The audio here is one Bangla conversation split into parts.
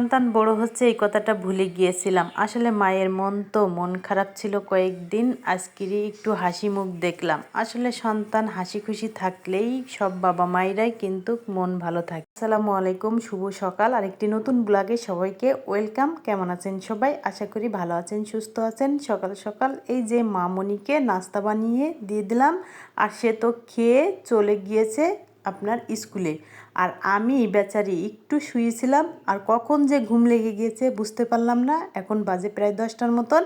সন্তান বড় হচ্ছে, এই কথাটা ভুলে গিয়েছিলাম। আসলে মায়ের মন তো মন খারাপ ছিল কয়েকদিন, আজকেরই একটু হাসি মুখ দেখলাম। আসলে সন্তান হাসি খুশি থাকলেই সব বাবা মায়েরাই কিন্তু মন ভালো থাকে। আসসালামু আলাইকুম, শুভ সকাল। আর একটি নতুন ব্লগে সবাইকে ওয়েলকাম। কেমন আছেন সবাই? আশা করি ভালো আছেন, সুস্থ আছেন। সকাল সকাল এই যে মামনিকে নাস্তা বানিয়ে দিয়ে দিলাম, আর সে তো খেয়ে চলে গিয়েছে আপনার স্কুলে। আর আমি বেচারি একটু শুয়েছিলাম আর কখন যে ঘুম লেগে গিয়েছে বুঝতে পারলাম না। এখন বাজে প্রায় দশটার মতন।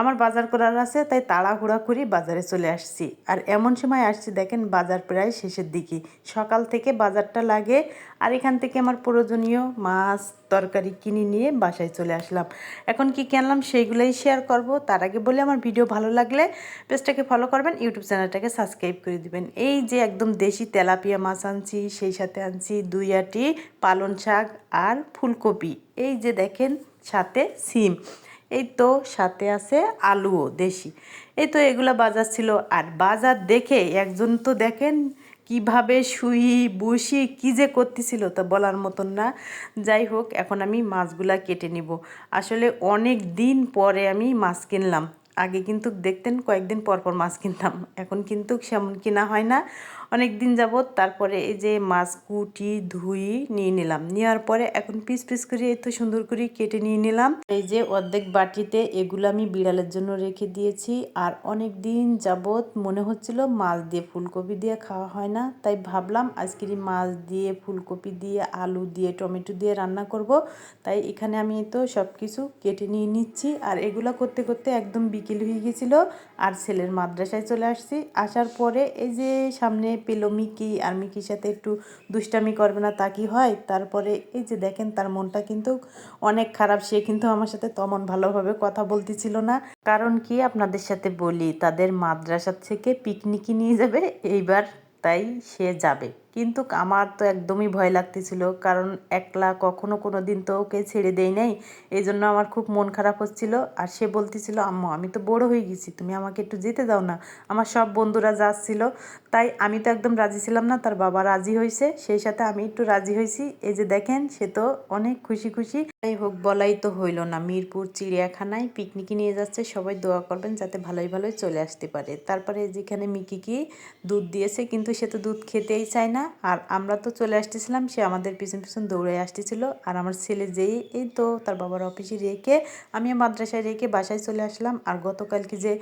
আমার বাজার করার আছে, তাই তাড়াহুড়া করি বাজারে চলে আসছি। আর এমন সময় আসছি, দেখেন বাজার প্রায় শেষের দিকে। সকাল থেকে বাজারটা লাগে আর এখান থেকে আমার প্রয়োজনীয় মাছ, তরকারি কিনে নিয়ে বাসায় চলে আসলাম। এখন কি কিনলাম সেইগুলোই শেয়ার করব। তার আগে বলে, আমার ভিডিও ভালো লাগলে পেজটাকে ফলো করবেন ইউটিউব চ্যানেলটাকে সাবস্ক্রাইব করে দিবেন। এই যে একদম দেশি তেলাপিয়া মাছ আনছি, সেই সাথে আনছি। দুই আটি পালন শাক আর ফুলকপি। এই যে দেখেন, সাথে সিম। এই তো সাথে আছে আলুও, দেশি। এই তো এগুলা বাজার ছিল। আর বাজার দেখে একজন তো দেখেন কীভাবে শুই, বসি, কী যে করতেছিল তা বলার মতন না। যাই হোক, এখন আমি মাছগুলা কেটে নিব। আসলে অনেক দিন পরে আমি মাছ কিনলাম। আগে কিন্তু দেখতেন, কয়েকদিন পর পর মাছ কিনতাম। এখন কিন্তু সেমন কিনা হয় না। অনেক দিন যাবৎ তারপরে এই যে মাছ কুটি, ধুই নিয়ে নিলাম। নেওয়ার পরে এখন পিস পিস করে এত সুন্দর করে কেটে নিয়ে নিলাম। এই যে অর্ধেক বাটিতে এগুলো আমি বিড়ালের জন্য রেখে দিয়েছি। আর অনেক দিন যাবৎ মনে হচ্ছিল মাছ দিয়ে ফুলকপি দিয়ে খাওয়া হয় না। তাই ভাবলাম আজকের মাছ দিয়ে, ফুলকপি দিয়ে, আলু দিয়ে, টমেটো দিয়ে রান্না করব। তাই এখানে আমি তো সব কিছু কেটে নিয়ে নিচ্ছি। আর এগুলো করতে করতে একদম বিকেল হয়ে গেছিল। আর ছেলের মাদ্রাসায় চলে আসছি। আসার পরে এই যে সামনে পেল মিকি আর মিকির সাথে একটু দুষ্টামি করবে না তা কি হয়? তারপরে এই যে দেখেন তার মনটা কিন্তু অনেক খারাপ। সে কিন্তু আমার সাথে তেমন ভালোভাবে কথা বলতেছিল না। কারণ কি আপনাদের সাথে বলি, তাদের মাদ্রাসা থেকে পিকনিকে নিয়ে যাবে, এইবার তাই সে যাবে। কিন্তু আমার তো একদমই ভয় লাগতেছিল, কারণ একলা কখনো কোনো দিন তো ওকে ছেড়ে দেই নাই এই জন্য আমার খুব মন খারাপ হচ্ছিল। আর সে বলতেছিল, আম্মু, আমি তো বড় হয়ে গেছি, তুমি আমাকে একটু যেতে দাও না, আমার সব বন্ধুরা যাচ্ছিল। তাই আমি তো একদম রাজি ছিলাম না, তার বাবা রাজি হয়েছে, সেই সাথে আমি একটু রাজি হয়েছি। এই যে দেখেন, সে তো অনেক খুশি খুশি। যাই হোক, বলাই তো হইল না, মিরপুর চিড়িয়াখানায় পিকনিকে নিয়ে যাচ্ছে, সবাই দোয়া করবেন যাতে ভালোই ভালোই চলে আসতে পারে। তারপরে যেখানে মিকিকি দুধ দিয়েছে, কিন্তু সে তো দুধ খেতেই চায় না আর আমরা তো চলে আসতেছিলাম, সে আমাদের পিছন পিছন দৌড়ে আসতেছিল। আর আমার ছেলে যেই, এই তো তার বাবার অফিসে রেখে আমি মাদ্রাসায় রেখে বাসায় চলে আসলাম। আর গতকালকে যে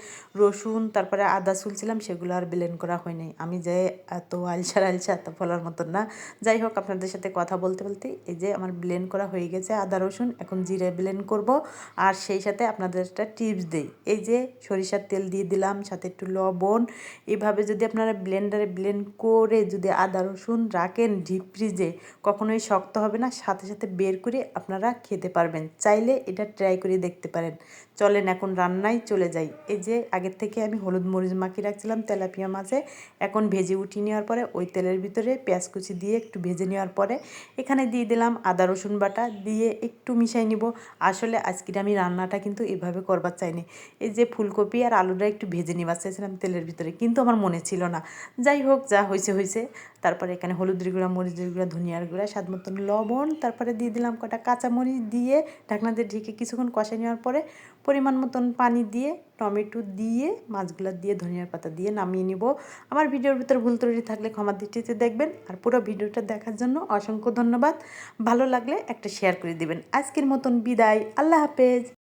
রসুন, তারপরে আদা চুলছিলাম সেগুলো আর ব্লেন্ড করা হয়নি। আমি যে এত আলসার আলসা এত ফলার মতন না। যাই হোক, আপনাদের সাথে কথা বলতে বলতে এই যে আমার ব্লেন্ড করা হয়ে গেছে আদা, রসুন, এখন জিরে ব্লেন্ড করব। আর সেই সাথে আপনাদের একটা টিপস দেই। এই যে সরিষার তেল দিয়ে দিলাম, সাথে একটু লবণ। এভাবে যদি আপনারা ব্লেন্ডারে ব্লেন্ড করে যদি আদা রসুন রাখেন ডিপ ফ্রিজে কখনোই শক্ত হবে না। সাথে সাথে বের করে আপনারা খেতে পারবেন। চাইলে এটা ট্রাই করে দেখতে পারেন। চলেন এখন রান্নায় চলে যাই। এই যে আগের থেকে আমি হলুদ মরিচ মাখিয়ে রাখছিলাম তেলাপিয়া মাছে। এখন ভেজে উঠিয়ে নেওয়ার পরে ওই তেলের ভিতরে পেঁয়াজ কুচি দিয়ে একটু ভেজে নেওয়ার পরে এখানে দিয়ে দিলাম আদা, রসুন বাটা দিয়ে একটু মিশাই নিব। আসলে আজকের আমি রান্নাটা কিন্তু এভাবে করবার চাইনি। এই যে ফুলকপি আর আলুটা একটু ভেজে নেবার চাইছিলাম তেলের ভিতরে, কিন্তু আমার মনে ছিল না। যাই হোক, যা হয়েছে হয়েছে তারপরে এখানে হলুদের গুঁড়া, মরিচের গুঁড়া, ধনিয়ার গুঁড়া, স্বাদ মতন লবণ, তারপরে দিয়ে দিলাম কটা কাঁচামরিচ দিয়ে ঢাকনা দিয়ে ঢেকে কিছুক্ষণ কষে নেওয়ার পরে পরিমাণ মতন পানি দিয়ে টমেটো দিয়ে, মাছগুলো দিয়ে ধনিয়ার পাতা দিয়ে নামিয়ে নিব। আমার ভিডিওর ভিতরে ভুল ত্রুটি থাকলে ক্ষমা দৃষ্টিতে দেখবেন। আর পুরো ভিডিওটা দেখার জন্য অসংখ্য ধন্যবাদ। ভালো লাগলে একটা শেয়ার করে দিবেন। আজকের মতন বিদায়। আল্লাহ হাফেজ।